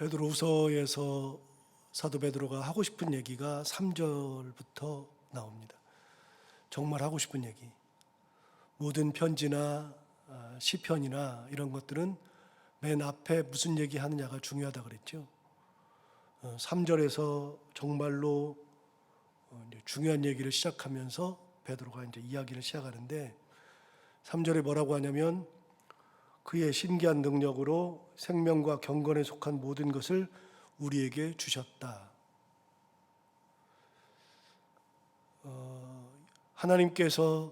베드로후서에서 사도 베드로가 하고 싶은 얘기가 3절부터 나옵니다. 정말 하고 싶은 얘기. 모든 편지나 아, 시편이나 이런 것들은 맨 앞에 무슨 얘기 하느냐가 중요하다 그랬죠. 3절에서 정말로 어, 중요한 얘기를 시작하면서 베드로가 이제 이야기를 시작하는데 3절에 뭐라고 하냐면 그의 신기한 능력으로 생명과 경건에 속한 모든 것을 우리에게 주셨다. 어, 하나님께서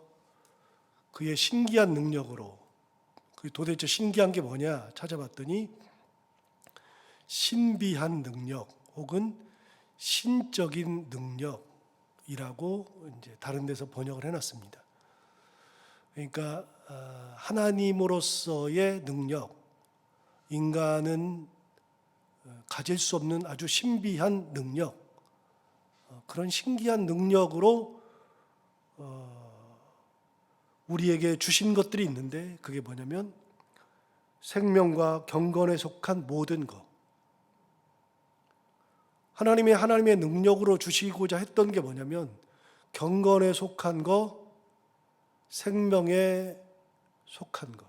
그의 신기한 능력으로 그 도대체 신기한 게 뭐냐 찾아봤더니 신비한 능력 혹은 신적인 능력이라고 이제 다른 데서 번역을 해놨습니다. 그러니까 아, 하나님으로서의 능력, 인간은 어, 가질 수 없는 아주 신비한 능력, 어, 그런 신기한 능력으로 어, 우리에게 주신 것들이 있는데 그게 뭐냐면 생명과 경건에 속한 모든 것. 하나님의 하나님의 능력으로 주시고자 했던 게 뭐냐면 경건에 속한 거, 생명에 속한 거.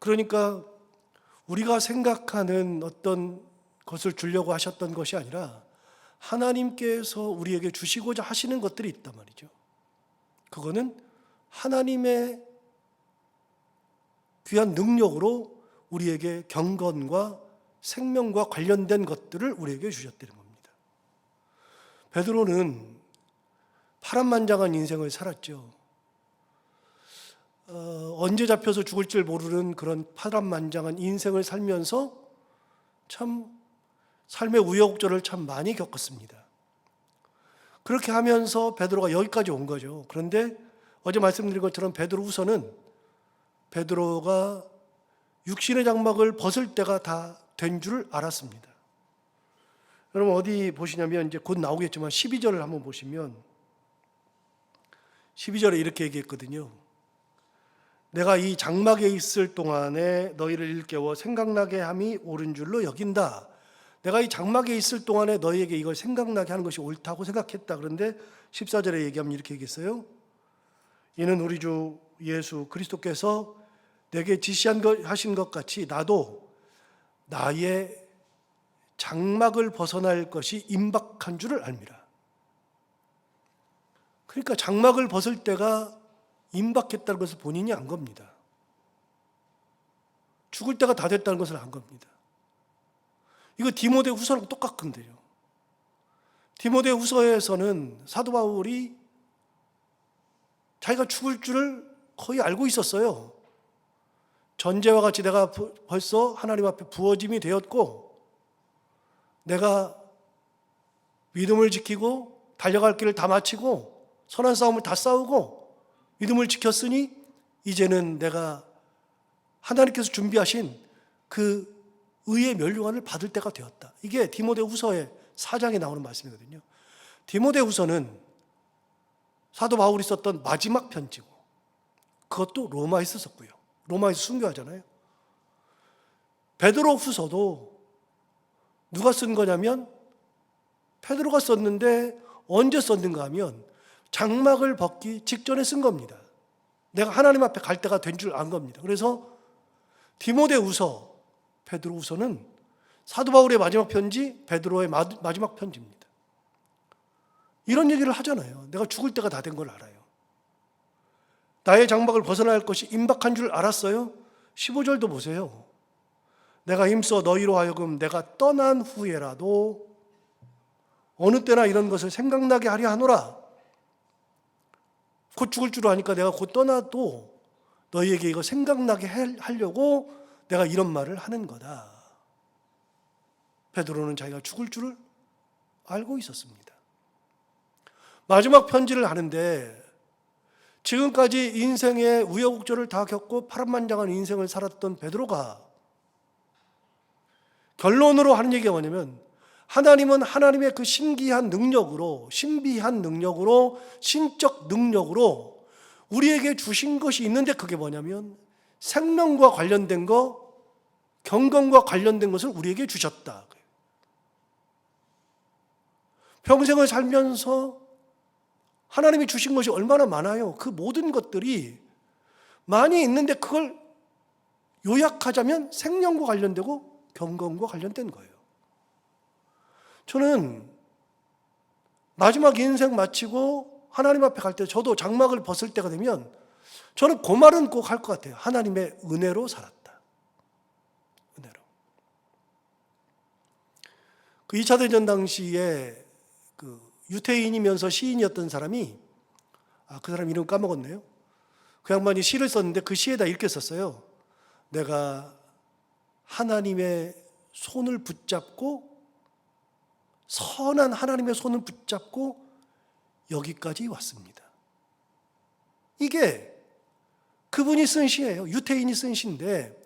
그러니까 우리가 생각하는 어떤 것을 주려고 하셨던 것이 아니라 하나님께서 우리에게 주시고자 하시는 것들이 있단 말이죠. 그거는 하나님의 귀한 능력으로 우리에게 경건과 생명과 관련된 것들을 우리에게 주셨다는 겁니다. 베드로는 파란만장한 인생을 살았죠. 어, 언제 잡혀서 죽을 줄 모르는 그런 파란만장한 인생을 살면서 참 삶의 우여곡절을 참 많이 겪었습니다. 그렇게 하면서 베드로가 여기까지 온 거죠. 그런데 어제 말씀드린 것처럼 베드로 후서는 베드로가 육신의 장막을 벗을 때가 다 된 줄 알았습니다. 여러분 어디 보시냐면 이제 곧 나오겠지만 12절을 한번 보시면 12절에 이렇게 얘기했거든요. 내가 이 장막에 있을 동안에 너희를 일깨워 생각나게 함이 옳은 줄로 여긴다. 내가 이 장막에 있을 동안에 너희에게 이걸 생각나게 하는 것이 옳다고 생각했다. 그런데 14절에 얘기하면 이렇게 얘기했어요. 이는 우리 주 예수 그리스도께서 내게 지시한 것 하신 것 같이 나도 나의 장막을 벗어날 것이 임박한 줄을 압니다. 그러니까 장막을 벗을 때가 임박했다는 것을 본인이 안 겁니다. 죽을 때가 다 됐다는 것을 안 겁니다. 이거 디모데 후서랑 똑같은데요. 디모데 후서에서는 사도 바울이 자기가 죽을 줄을 거의 알고 있었어요. 전제와 같이 내가 부- 벌써 하나님 앞에 부어짐이 되었고, 내가 믿음을 지키고 달려갈 길을 다 마치고 선한 싸움을 다 싸우고 믿음을 지켰으니 이제는 내가 하나님께서 준비하신 그 의의 멸류관을 받을 때가 되었다. 이게 디모데 후서의 4장에 나오는 말씀이거든요. 디모데 후서는 사도 바울이 썼던 마지막 편지고 그것도 로마에 썼었고요. 로마에서 순교하잖아요. 베드로 후서도 누가 쓴 거냐면 베드로가 썼는데 언제 썼는가 하면 장막을 벗기 직전에 쓴 겁니다. 내가 하나님 앞에 갈 때가 된 줄 안 겁니다. 그래서 디모데후서, 베드로후서는 사도 바울의 마지막 편지, 베드로의 마- 마지막 편지입니다. 이런 얘기를 하잖아요. 내가 죽을 때가 다 된 걸 알아요. 나의 장막을 벗어날 것이 임박한 줄 알았어요. 15절도 보세요. 내가 힘써 너희로 하여금 내가 떠난 후에라도 어느 때나 이런 것을 생각나게 하려 하노라. 곧 죽을 줄 아니까 내가 곧 떠나도 너희에게 이거 생각나게 할- 하려고 내가 이런 말을 하는 거다. 베드로는 자기가 죽을 줄을 알고 있었습니다. 마지막 편지를 하는데 지금까지 인생의 우여곡절을 다 겪고 파란만장한 인생을 살았던 베드로가 결론으로 하는 얘기가 뭐냐면 하나님은 하나님의 그 신기한 능력으로 신비한 능력으로 신적 능력으로 우리에게 주신 것이 있는데 그게 뭐냐면 생명과 관련된 거 경건과 관련된 것을 우리에게 주셨다. 평생을 살면서 하나님이 주신 것이 얼마나 많아요. 그 모든 것들이 많이 있는데 그걸 요약하자면 생명과 관련되고 경건과 관련된 거예요. 저는 마지막 인생 마치고 하나님 앞에 갈 때 저도 장막을 벗을 때가 되면 저는 그 말은 꼭 할 것 같아요. 하나님의 은혜로 살았다. 은혜로. 그 2차 대전 당시에 그 유태인이면서 시인이었던 사람이 아, 그 사람 이름 까먹었네요. 그 양반이 시를 썼는데 그 시에다 이렇게 썼어요. 내가 하나님의 손을 붙잡고 선한 하나님의 손을 붙잡고 여기까지 왔습니다. 이게 그분이 쓴 시예요. 유태인이 쓴 시인데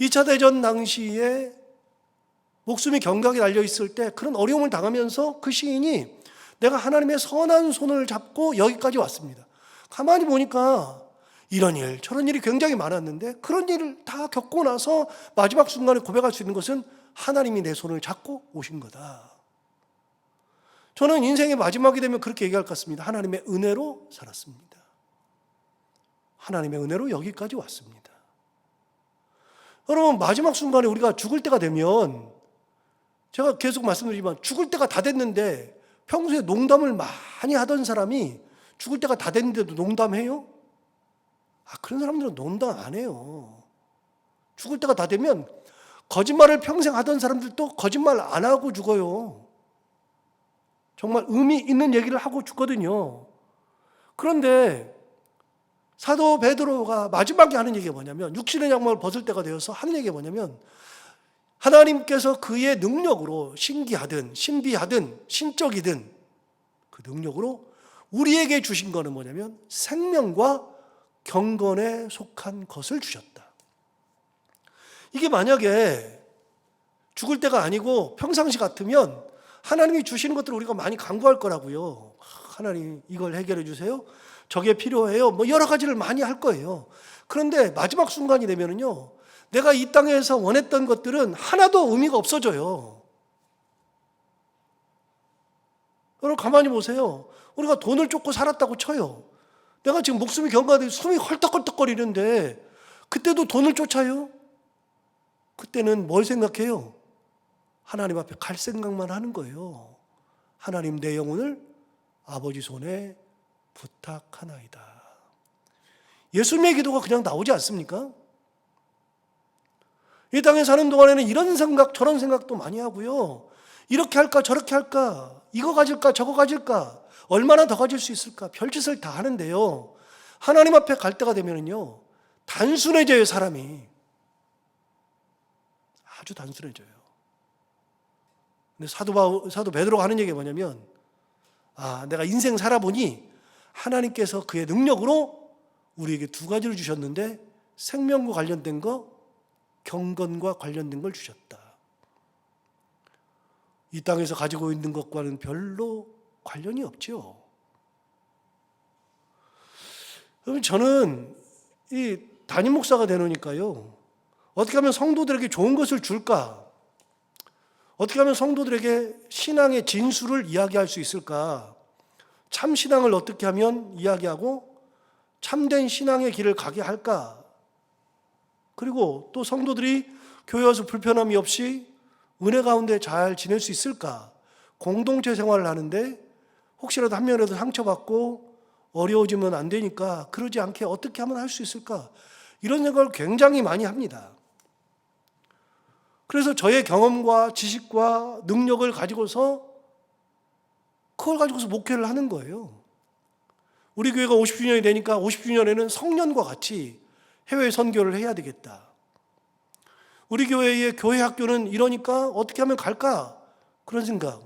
2차 대전 당시에 목숨이 경각에 달려 있을 때 그런 어려움을 당하면서 그 시인이 내가 하나님의 선한 손을 잡고 여기까지 왔습니다. 가만히 보니까 이런 일, 저런 일이 굉장히 많았는데 그런 일을 다 겪고 나서 마지막 순간에 고백할 수 있는 것은 하나님이 내 손을 잡고 오신 거다. 저는 인생의 마지막이 되면 그렇게 얘기할 것 같습니다. 하나님의 은혜로 살았습니다. 하나님의 은혜로 여기까지 왔습니다. 여러분, 마지막 순간에 우리가 죽을 때가 되면 제가 계속 말씀드리지만 죽을 때가 다 됐는데 평소에 농담을 많이 하던 사람이 죽을 때가 다 됐는데도 농담해요? 아, 그런 사람들은 농담 안 해요. 죽을 때가 다 되면 거짓말을 평생 하던 사람들도 거짓말 안 하고 죽어요. 정말 의미 있는 얘기를 하고 죽거든요. 그런데 사도 베드로가 마지막에 하는 얘기가 뭐냐면 육신의 양말을 벗을 때가 되어서 하는 얘기가 뭐냐면 하나님께서 그의 능력으로 신기하든 신비하든 신적이든 그 능력으로 우리에게 주신 거는 뭐냐면 생명과 경건에 속한 것을 주셨다. 이게 만약에 죽을 때가 아니고 평상시 같으면 하나님이 주시는 것들을 우리가 많이 강구할 거라고요. 하나님 이걸 해결해 주세요. 저게 필요해요. 뭐 여러 가지를 많이 할 거예요. 그런데 마지막 순간이 되면은요. 내가 이 땅에서 원했던 것들은 하나도 의미가 없어져요. 여러분 가만히 보세요. 우리가 돈을 쫓고 살았다고 쳐요. 내가 지금 목숨이 경과돼 숨이 헐떡헐떡거리는데 그때도 돈을 쫓아요. 그때는 뭘 생각해요? 하나님 앞에 갈 생각만 하는 거예요. 하나님 내 영혼을 아버지 손에 부탁하나이다. 예수님의 기도가 그냥 나오지 않습니까? 이 땅에 사는 동안에는 이런 생각, 저런 생각도 많이 하고요. 이렇게 할까, 저렇게 할까, 이거 가질까, 저거 가질까, 얼마나 더 가질 수 있을까, 별짓을 다 하는데요. 하나님 앞에 갈 때가 되면요. 단순해져요, 사람이. 아주 단순해져요. 근데 사도 바 사도 베드로가 하는 얘기가 뭐냐면 아, 내가 인생 살아보니 하나님께서 그의 능력으로 우리에게 두 가지를 주셨는데 생명과 관련된 거, 경건과 관련된 걸 주셨다. 이 땅에서 가지고 있는 것과는 별로 관련이 없죠. 그럼 저는 이 담임 목사가 되노니까요. 어떻게 하면 성도들에게 좋은 것을 줄까? 어떻게 하면 성도들에게 신앙의 진수를 이야기할 수 있을까? 참 신앙을 어떻게 하면 이야기하고 참된 신앙의 길을 가게 할까? 그리고 또 성도들이 교회 와서 불편함이 없이 은혜 가운데 잘 지낼 수 있을까? 공동체 생활을 하는데 혹시라도 한 명이라도 상처받고 어려워지면 안 되니까 그러지 않게 어떻게 하면 할 수 있을까? 이런 생각을 굉장히 많이 합니다. 그래서 저의 경험과 지식과 능력을 가지고서 그걸 가지고서 목회를 하는 거예요. 우리 교회가 50주년이 되니까 50주년에는 성년과 같이 해외 선교를 해야 되겠다. 우리 교회의 교회 학교는 이러니까 어떻게 하면 갈까? 그런 생각.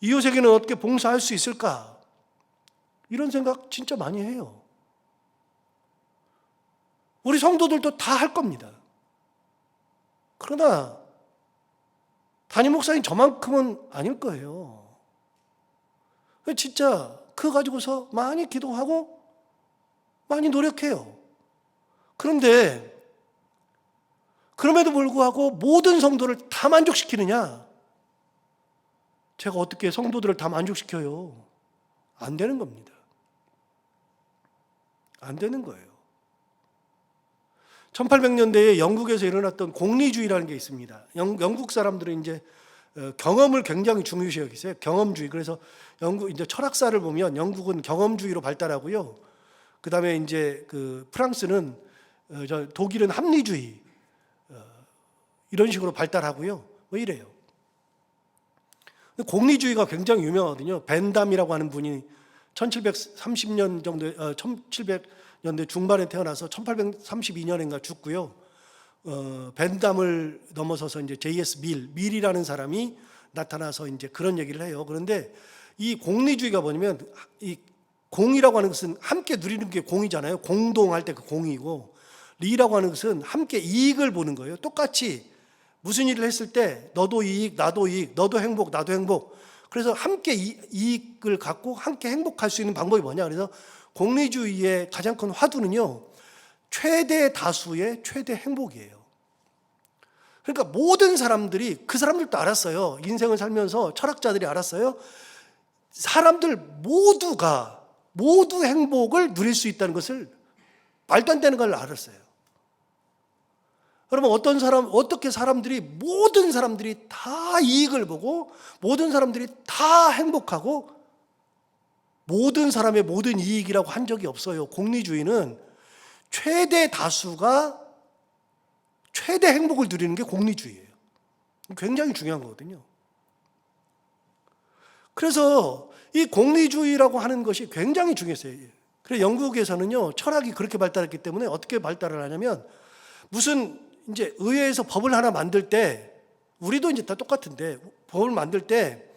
이웃에게는 어떻게 봉사할 수 있을까? 이런 생각 진짜 많이 해요. 우리 성도들도 다 할 겁니다. 그러나 담임 목사님 저만큼은 아닐 거예요. 진짜 그거 가지고서 많이 기도하고 많이 노력해요. 그런데 그럼에도 불구하고 모든 성도를 다 만족시키느냐? 제가 어떻게 성도들을 다 만족시켜요? 안 되는 겁니다. 안 되는 거예요. 1800년대에 영국에서 일어났던 공리주의라는 게 있습니다. 영, 영국 사람들은 이제 어, 경험을 굉장히 중요시 여기세요. 경험주의. 그래서 영국 이제 철학사를 보면 영국은 경험주의로 발달하고요. 그다음에 이제 그 프랑스는 어, 저 독일은 합리주의 어, 이런 식으로 발달하고요. 뭐 이래요. 공리주의가 굉장히 유명하거든요. 벤담이라고 하는 분이 1730년 정도, 어, 1700 년대 중반에 태어나서 1832년인가 죽고요. 어, 벤담을 넘어서서 이제 J.S. 밀, 밀이라는 사람이 나타나서 이제 그런 얘기를 해요. 그런데 이 공리주의가 뭐냐면 이 공이라고 하는 것은 함께 누리는 게 공이잖아요. 공동할 때 그 공이고 리라고 하는 것은 함께 이익을 보는 거예요. 똑같이 무슨 일을 했을 때 너도 이익, 나도 이익, 너도 행복, 나도 행복. 그래서 함께 이- 이익을 갖고 함께 행복할 수 있는 방법이 뭐냐? 그래서 공리주의의 가장 큰 화두는요. 최대 다수의 최대 행복이에요. 그러니까 모든 사람들이 그 사람들도 알았어요. 인생을 살면서 철학자들이 알았어요. 사람들 모두가 모두 행복을 누릴 수 있다는 것을 말도 안 되는 걸 알았어요. 여러분 어떤 사람 어떻게 사람들이 모든 사람들이 다 이익을 보고 모든 사람들이 다 행복하고 모든 사람의 모든 이익이라고 한 적이 없어요. 공리주의는 최대 다수가 최대 행복을 누리는 게 공리주의예요. 굉장히 중요한 거거든요. 그래서 이 공리주의라고 하는 것이 굉장히 중요했어요. 그래서 영국에서는요, 철학이 그렇게 발달했기 때문에 어떻게 발달을 하냐면 무슨 이제 의회에서 법을 하나 만들 때 우리도 이제 다 똑같은데 법을 만들 때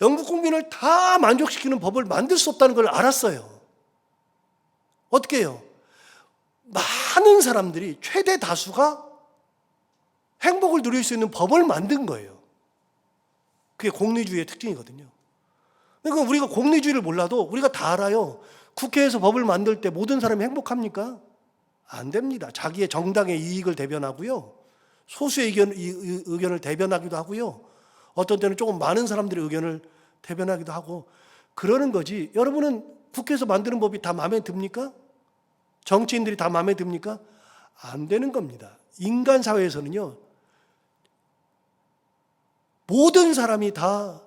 영국 국민을 다 만족시키는 법을 만들 수 없다는 걸 알았어요. 어떻게 해요? 많은 사람들이 최대 다수가 행복을 누릴 수 있는 법을 만든 거예요. 그게 공리주의의 특징이거든요. 그러니까 우리가 공리주의를 몰라도 우리가 다 알아요. 국회에서 법을 만들 때 모든 사람이 행복합니까? 안 됩니다. 자기의 정당의 이익을 대변하고요. 소수의 의견, 의견을 대변하기도 하고요. 어떤 때는 조금 많은 사람들의 의견을 대변하기도 하고 그러는 거지. 여러분은 국회에서 만드는 법이 다 마음에 듭니까? 정치인들이 다 마음에 듭니까? 안 되는 겁니다. 인간 사회에서는요. 모든 사람이 다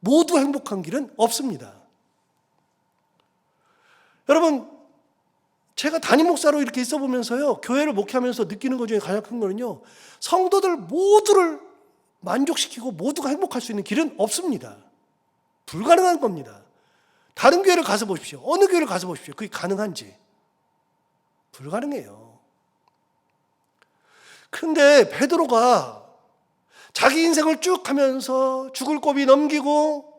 모두 행복한 길은 없습니다. 여러분, 제가 담임 목사로 이렇게 있어 보면서요, 교회를 목회하면서 느끼는 것 중에 가장 큰 거는요, 성도들 모두를 만족시키고 모두가 행복할 수 있는 길은 없습니다. 불가능한 겁니다. 다른 교회를 가서 보십시오. 어느 교회를 가서 보십시오. 그게 가능한지. 불가능해요. 그런데 베드로가 자기 인생을 쭉 하면서 죽을 고비 넘기고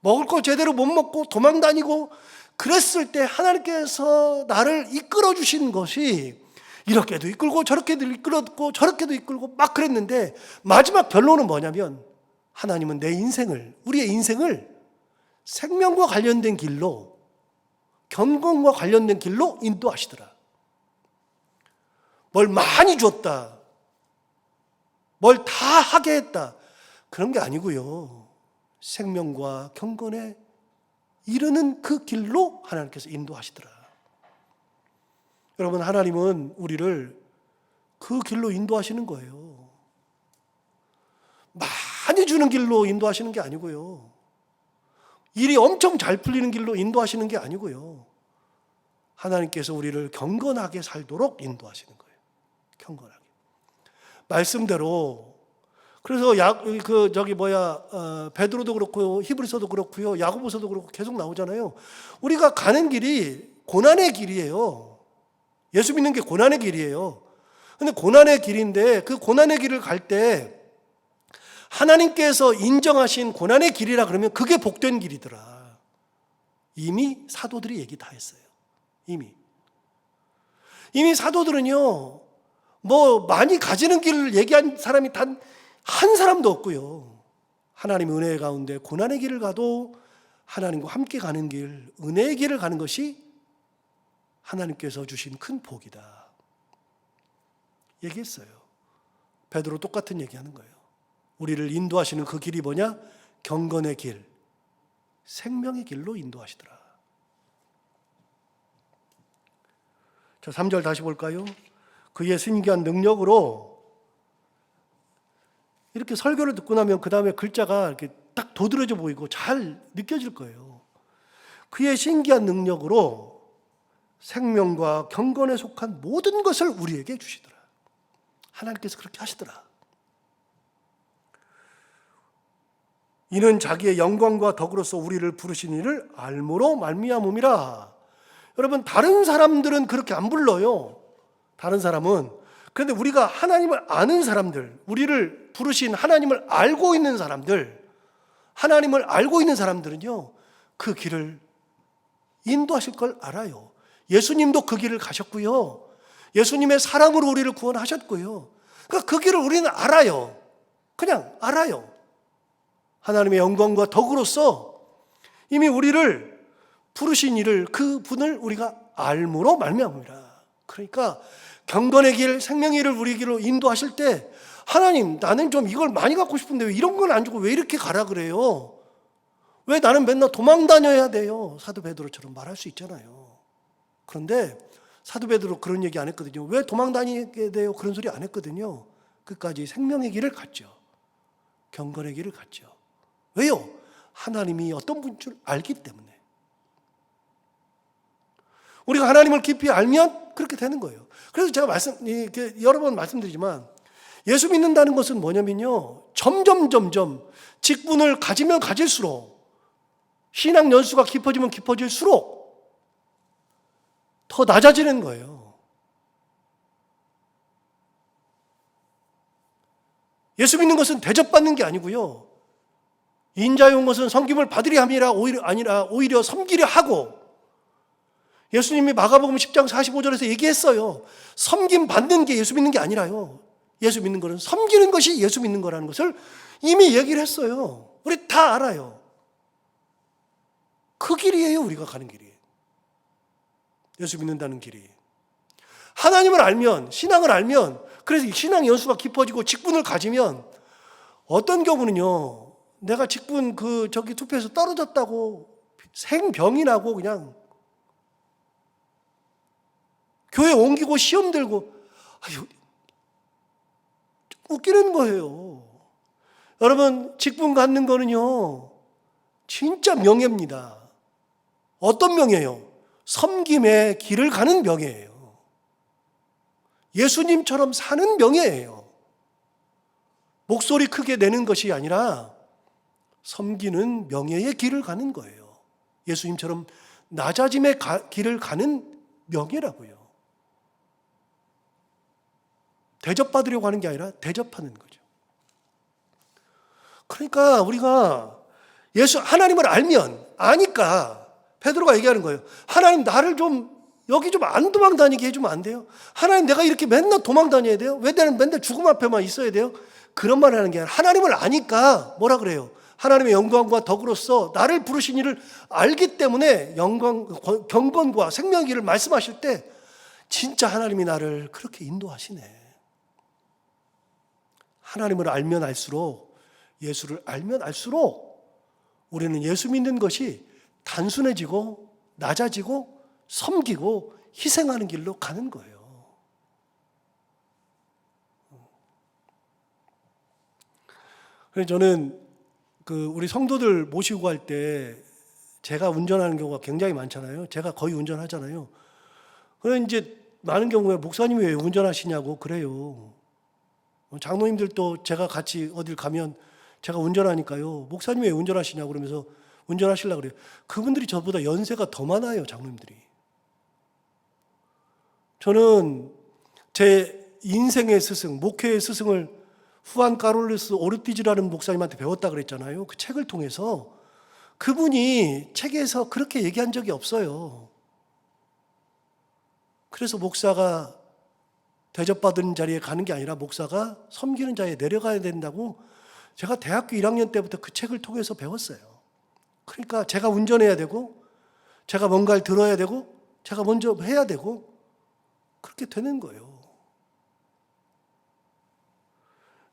먹을 거 제대로 못 먹고 도망 다니고 그랬을 때 하나님께서 나를 이끌어 주신 것이 이렇게도 이끌고 저렇게도 이끌었고 저렇게도 이끌고 막 그랬는데 마지막 결론은 뭐냐면 하나님은 내 인생을 우리의 인생을 생명과 관련된 길로 경건과 관련된 길로 인도하시더라. 뭘 많이 줬다. 뭘 다 하게 했다. 그런 게 아니고요. 생명과 경건에 이르는 그 길로 하나님께서 인도하시더라. 여러분, 하나님은 우리를 그 길로 인도하시는 거예요. 많이 주는 길로 인도하시는 게 아니고요. 일이 엄청 잘 풀리는 길로 인도하시는 게 아니고요. 하나님께서 우리를 경건하게 살도록 인도하시는 거예요. 경건하게. 말씀대로 그래서 야, 그 저기 뭐야 어, 베드로도 그렇고요 히브리서도 그렇고요 야고보서도 그렇고 계속 나오잖아요. 우리가 가는 길이 고난의 길이에요. 예수 믿는 게 고난의 길이에요. 근데 고난의 길인데 그 고난의 길을 갈 때 하나님께서 인정하신 고난의 길이라 그러면 그게 복된 길이더라. 이미 사도들이 얘기 다 했어요. 이미. 이미 사도들은요, 뭐 많이 가지는 길을 얘기한 사람이 단 한 사람도 없고요. 하나님 은혜 가운데 고난의 길을 가도 하나님과 함께 가는 길, 은혜의 길을 가는 것이 하나님께서 주신 큰 복이다. 얘기했어요. 베드로 똑같은 얘기하는 거예요. 우리를 인도하시는 그 길이 뭐냐? 경건의 길, 생명의 길로 인도하시더라. 자, 3절 다시 볼까요? 그의 신기한 능력으로 이렇게 설교를 듣고 나면 그 다음에 글자가 이렇게 딱 도드라져 보이고 잘 느껴질 거예요. 그의 신기한 능력으로 생명과 경건에 속한 모든 것을 우리에게 주시더라. 하나님께서 그렇게 하시더라. 이는 자기의 영광과 덕으로서 우리를 부르신 이를 알므로 말미암음이라. 여러분 다른 사람들은 그렇게 안 불러요. 다른 사람은 그런데 우리가 하나님을 아는 사람들, 우리를 부르신 하나님을 알고 있는 사람들, 하나님을 알고 있는 사람들은요, 그 길을 인도하실 걸 알아요. 예수님도 그 길을 가셨고요. 예수님의 사랑으로 우리를 구원하셨고요. 그러니까 그 길을 우리는 알아요. 그냥 알아요. 하나님의 영광과 덕으로서 이미 우리를 부르신 이를 그 분을 우리가 알므로 말미암으라. 그러니까 경건의 길, 생명의 길을 우리 길로 인도하실 때 하나님 나는 좀 이걸 많이 갖고 싶은데 왜 이런 건 안 주고 왜 이렇게 가라 그래요? 왜 나는 맨날 도망 다녀야 돼요? 사도 베드로처럼 말할 수 있잖아요. 그런데 사도 베드로 그런 얘기 안 했거든요. 왜 도망 다니게 돼요? 그런 소리 안 했거든요. 끝까지 생명의 길을 갔죠. 경건의 길을 갔죠. 왜요? 하나님이 어떤 분인 줄 알기 때문에. 우리가 하나님을 깊이 알면 그렇게 되는 거예요. 그래서 제가 말씀, 이렇게 여러 번 말씀드리지만 예수 믿는다는 것은 뭐냐면요. 점점, 점점 직분을 가지면 가질수록 신앙 연수가 깊어지면 깊어질수록 더 낮아지는 거예요. 예수 믿는 것은 대접받는 게 아니고요. 인자용 것은 섬김을 받으려 함이라 오히려 아니라 오히려 섬기려 하고 예수님이 마가복음 10장 45절에서 얘기했어요. 섬김 받는 게 예수 믿는 게 아니라요. 예수 믿는 거는 섬기는 것이 예수 믿는 거라는 것을 이미 얘기를 했어요. 우리 다 알아요. 그 길이에요, 우리가 가는 길이. 예수 믿는다는 길이. 하나님을 알면, 신앙을 알면, 그래서 신앙 연수가 깊어지고 직분을 가지면 어떤 경우는요, 내가 직분 그 저기 투표에서 떨어졌다고 생병이 나고 그냥 교회 옮기고 시험 들고 아유 웃기는 거예요. 여러분 직분 갖는 거는요 진짜 명예입니다. 어떤 명예요? 섬김의 길을 가는 명예예요. 예수님처럼 사는 명예예요. 목소리 크게 내는 것이 아니라 섬기는 명예의 길을 가는 거예요. 예수님처럼 낮아짐의 가- 길을 가는 명예라고요. 대접받으려고 하는 게 아니라 대접하는 거죠. 그러니까 우리가 예수 하나님을 알면 아니까 베드로가 얘기하는 거예요. 하나님 나를 좀 여기 좀 안 도망 다니게 해주면 안 돼요? 하나님 내가 이렇게 맨날 도망 다녀야 돼요? 왜 나는 맨날 죽음 앞에만 있어야 돼요? 그런 말 하는 게 아니라 하나님을 아니까 뭐라 그래요? 하나님의 영광과 덕으로서 나를 부르신 이를 알기 때문에 영광, 경건과 길을 말씀하실 때 진짜 하나님이 나를 그렇게 인도하시네. 하나님을 알면 알수록 예수를 알면 알수록 우리는 예수 믿는 것이 단순해지고 낮아지고 섬기고 희생하는 길로 가는 거예요. 그래서 저는 그 우리 성도들 모시고 갈 때 제가 운전하는 경우가 굉장히 많잖아요. 제가 거의 운전하잖아요. 그래 이제 많은 경우에 목사님이 왜 운전하시냐고 그래요. 장로님들도 제가 같이 어딜 가면 제가 운전하니까요. 목사님 왜 운전하시냐고 그러면서 운전하시려고 그래요. 그분들이 저보다 연세가 더 많아요, 장로님들이. 저는 제 인생의 스승, 목회의 스승을 후안 카롤루스 오르티즈라는 목사님한테 배웠다 그랬잖아요. 그 책을 통해서 그분이 책에서 그렇게 얘기한 적이 없어요. 그래서 목사가 대접받은 자리에 가는 게 아니라 목사가 섬기는 자리에 내려가야 된다고 제가 대학교 1학년 때부터 그 책을 통해서 배웠어요. 그러니까 제가 운전해야 되고 제가 뭔가를 들어야 되고 제가 먼저 해야 되고 그렇게 되는 거예요.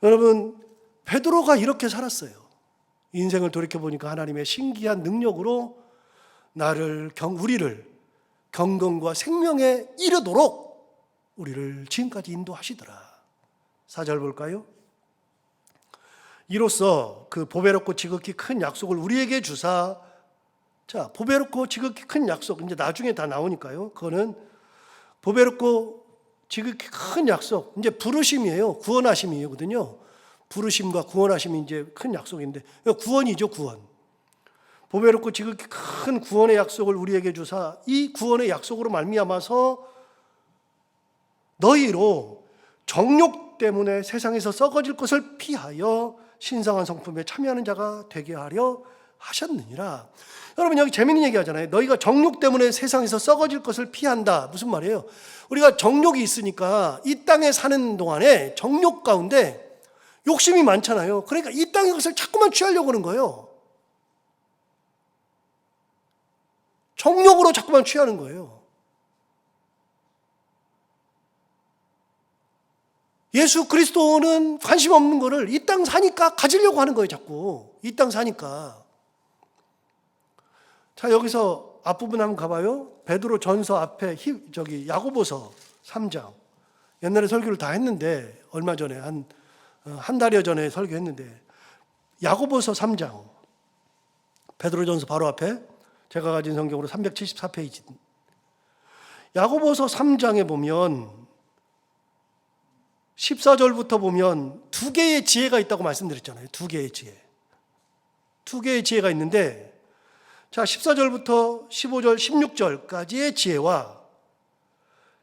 여러분 베드로가 이렇게 살았어요. 인생을 돌이켜 보니까 하나님의 신기한 능력으로 나를 경 우리를 경건과 생명에 이르도록 우리를 지금까지 인도하시더라. 사절 볼까요? 이로써 그 보배롭고 지극히 큰 약속을 우리에게 주사 자, 보배롭고 지극히 큰 약속 이제 나중에 다 나오니까요. 그거는 보배롭고 지극히 큰 약속 이제 부르심이에요. 구원하심이거든요. 부르심과 구원하심이 이제 큰 약속인데 구원이죠, 구원. 보배롭고 지극히 큰 구원의 약속을 우리에게 주사 이 구원의 약속으로 말미암아서 너희로 정욕 때문에 세상에서 썩어질 것을 피하여 신성한 성품에 참여하는 자가 되게 하려 하셨느니라. 여러분 여기 재밌는 얘기 하잖아요. 너희가 정욕 때문에 세상에서 썩어질 것을 피한다. 무슨 말이에요? 우리가 정욕이 있으니까 이 땅에 사는 동안에 정욕 가운데 욕심이 많잖아요. 그러니까 이 땅의 것을 자꾸만 취하려고 하는 거예요. 정욕으로 자꾸만 취하는 거예요. 예수 그리스도는 관심 없는 거를 이 땅 사니까 가지려고 하는 거예요, 자꾸. 이 땅 사니까. 자, 여기서 앞부분 한번 가봐요. 베드로 전서 앞에 히- 저기 야고보서 3장. 옛날에 설교를 다 했는데 얼마 전에 한 어, 한 달여 전에 설교했는데 야고보서 3장. 베드로 전서 바로 앞에 제가 가진 성경으로 374페이지. 야고보서 3장에 보면 14절부터 보면 두 개의 지혜가 있다고 말씀드렸잖아요. 두 개의 지혜. 두 개의 지혜가 있는데 자, 14절부터 15절, 16절까지의 지혜와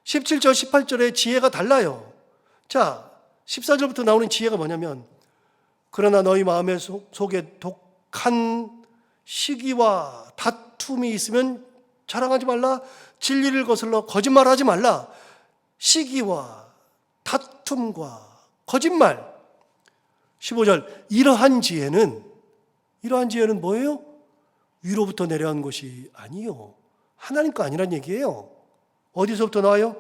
17절, 18절의 지혜가 달라요. 자, 14절부터 나오는 지혜가 뭐냐면 그러나 너희 마음의 속- 속에 독한 시기와 다툼이 있으면 자랑하지 말라. 진리를 거슬러 거짓말하지 말라. 시기와 다툼과 거짓말. 15절 이러한 지혜는 이러한 지혜는 뭐예요? 위로부터 내려온 것이 아니요. 하나님 거 아니란 얘기예요. 어디서부터 나와요?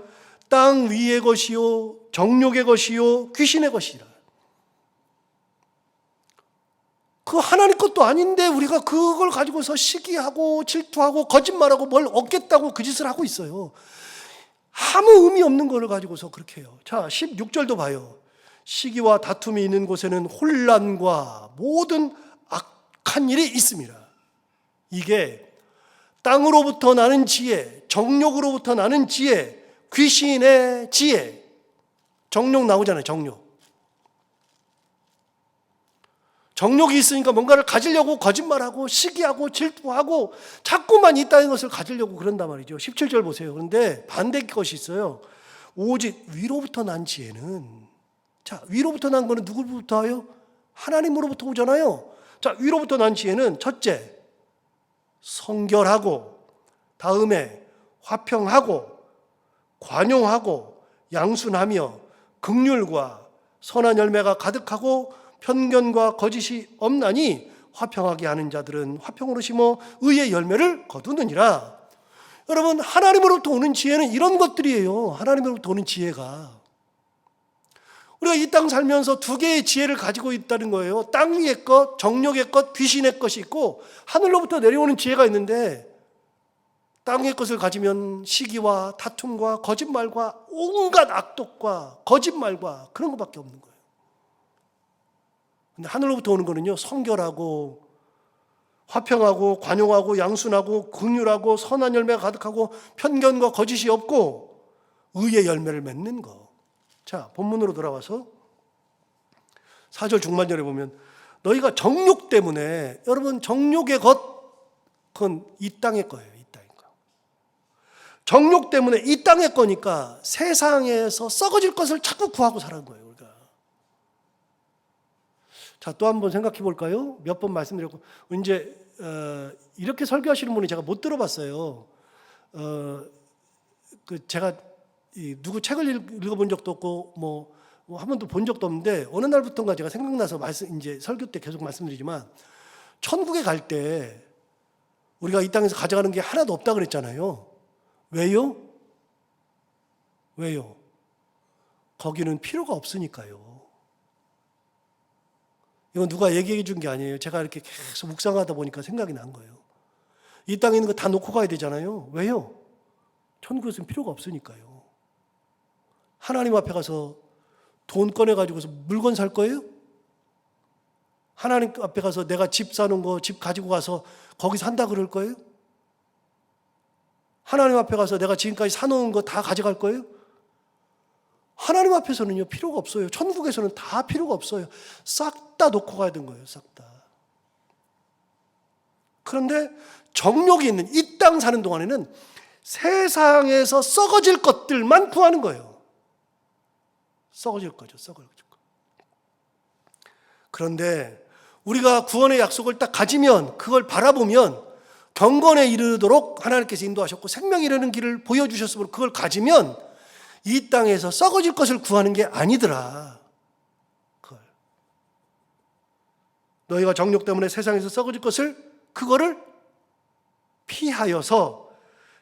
땅 위의 것이요, 정욕의 것이요, 귀신의 것이라. 그 하나님 것도 아닌데 우리가 그걸 가지고서 시기하고 질투하고 거짓말하고 뭘 얻겠다고 그 짓을 하고 있어요. 아무 의미 없는 거를 가지고서 그렇게 해요. 자, 16절도 봐요. 시기와 다툼이 있는 곳에는 혼란과 모든 악한 일이 있습니다. 이게 땅으로부터 나는 지혜, 정욕으로부터 나는 지혜, 귀신의 지혜. 정욕 나오잖아요, 정욕. 정욕이 있으니까 뭔가를 가지려고 거짓말하고 시기하고 질투하고 자꾸만 있다는 것을 가지려고 그런단 말이죠. 17절 보세요. 그런데 반대 것이 있어요. 오직 위로부터 난 지혜는 자, 위로부터 난 거는 누구로부터 와요? 하나님으로부터 오잖아요. 자, 위로부터 난 지혜는 첫째, 성결하고 다음에 화평하고 관용하고 양순하며 극률과 선한 열매가 가득하고 편견과 거짓이 없나니 화평하게 하는 자들은 화평으로 심어 의의 열매를 거두느니라. 여러분 하나님으로부터 오는 지혜는 이런 것들이에요. 하나님으로부터 오는 지혜가 우리가 이 땅 살면서 두 개의 지혜를 가지고 있다는 거예요. 땅 위의 것, 정욕의 것, 귀신의 것이 있고 하늘로부터 내려오는 지혜가 있는데 땅의 것을 가지면 시기와 다툼과 거짓말과 온갖 악독과 거짓말과 그런 것밖에 없는 거예요. 근데 하늘로부터 오는 거는요, 성결하고 화평하고 관용하고 양순하고 긍휼하고 선한 열매가 가득하고 편견과 거짓이 없고 의의 열매를 맺는 거. 자, 본문으로 돌아와서 4절 중반절에 보면 너희가 정욕 때문에 여러분 정욕의 것 그건 이 땅의 거예요. 이 땅의 거. 정욕 때문에 이 땅의 거니까 세상에서 썩어질 것을 자꾸 구하고 살아는 거예요. 자, 또 한 번 생각해 볼까요? 몇 번 말씀드렸고 이제 어, 이렇게 설교하시는 분이 제가 못 들어봤어요. 어, 그 제가 이 누구 책을 읽- 읽어본 적도 없고 뭐한 번도 본 적도 없는데 어느 날부터인가 제가 생각나서 말씀 이제 설교 때 계속 말씀드리지만 천국에 갈 때 우리가 이 땅에서 가져가는 게 하나도 없다 그랬잖아요. 왜요? 왜요? 거기는 필요가 없으니까요. 이건 누가 얘기해 준 게 아니에요. 제가 이렇게 계속 묵상하다 보니까 생각이 난 거예요. 이 땅에 있는 거 다 놓고 가야 되잖아요. 왜요? 천국에서는 필요가 없으니까요. 하나님 앞에 가서 돈 꺼내 가지고서 물건 살 거예요? 하나님 앞에 가서 내가 집 사는 거 집 가지고 가서 거기서 한다 그럴 거예요? 하나님 앞에 가서 내가 지금까지 사놓은 거 다 가져갈 거예요? 하나님 앞에서는요 필요가 없어요. 천국에서는 다 필요가 없어요. 싹 다 놓고 가야 되는 거예요. 싹 다. 그런데 정욕이 있는 이 땅 사는 동안에는 세상에서 썩어질 것들만 구하는 거예요. 썩어질 거죠. 썩어질 거. 그런데 우리가 구원의 약속을 딱 가지면 그걸 바라보면 경건에 이르도록 하나님께서 인도하셨고 생명에 이르는 길을 보여주셨으므로 그걸 가지면 이 땅에서 썩어질 것을 구하는 게 아니더라. 그걸. 너희가 정욕 때문에 세상에서 썩어질 것을 그거를 피하여서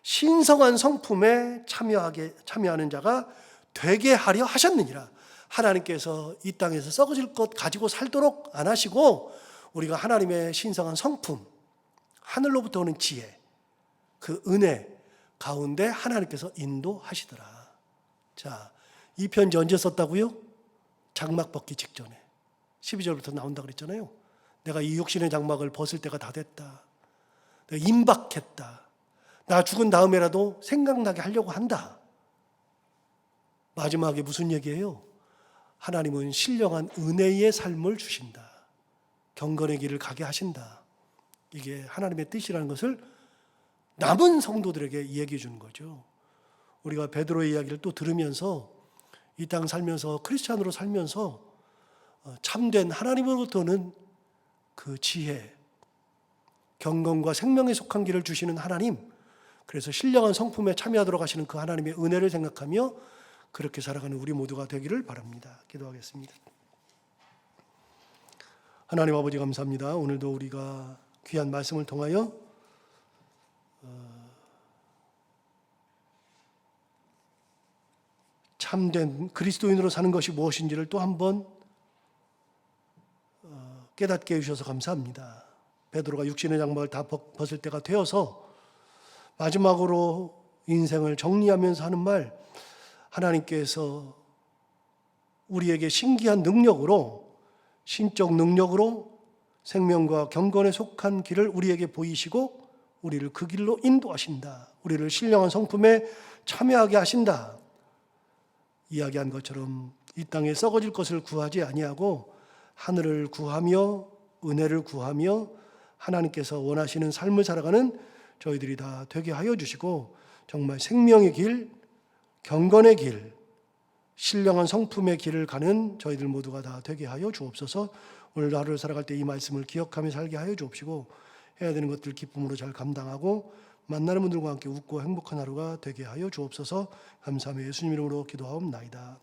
신성한 성품에 참여하게 참여하는 자가 되게 하려 하셨느니라. 하나님께서 이 땅에서 썩어질 것 가지고 살도록 안 하시고 우리가 하나님의 신성한 성품, 하늘로부터 오는 지혜, 그 은혜 가운데 하나님께서 인도하시더라. 자, 이 편지 언제 썼다고요? 장막 벗기 직전에. 12절부터 나온다 그랬잖아요. 내가 이 육신의 장막을 벗을 때가 다 됐다. 내가 임박했다. 나 죽은 다음에라도 생각나게 하려고 한다. 마지막에 무슨 얘기예요? 하나님은 신령한 은혜의 삶을 주신다. 경건의 길을 가게 하신다. 이게 하나님의 뜻이라는 것을 남은 성도들에게 이야기해 주는 거죠. 우리가 베드로의 이야기를 또 들으면서 이 땅 살면서 크리스찬으로 살면서 어, 참된 하나님으로부터는 그 지혜, 경건과 생명에 속한 길을 주시는 하나님, 그래서 신령한 성품에 참여하도록 하시는 그 하나님의 은혜를 생각하며 그렇게 살아가는 우리 모두가 되기를 바랍니다. 기도하겠습니다. 하나님 아버지 감사합니다. 오늘도 우리가 귀한 말씀을 통하여 참된 그리스도인으로 사는 것이 무엇인지를 또 한번 어, 깨닫게 해주셔서 감사합니다. 베드로가 육신의 장막을 다 벗- 벗을 때가 되어서 마지막으로 인생을 정리하면서 하는 말 하나님께서 우리에게 신기한 능력으로 신적 능력으로 생명과 경건에 속한 길을 우리에게 보이시고 우리를 그 길로 인도하신다. 우리를 신령한 성품에 참여하게 하신다. 이야기한 것처럼 이 땅에 썩어질 것을 구하지 아니하고 하늘을 구하며 은혜를 구하며 하나님께서 원하시는 삶을 살아가는 저희들이 다 되게 하여 주시고 정말 생명의 길, 경건의 길, 신령한 성품의 길을 가는 저희들 모두가 다 되게 하여 주옵소서. 오늘 하루를 살아갈 때 이 말씀을 기억하며 살게 하여 주옵시고 해야 되는 것들 기쁨으로 잘 감당하고 만나는 분들과 함께 웃고 행복한 하루가 되게 하여 주옵소서. 감사하며 예수님 이름으로 기도하옵나이다.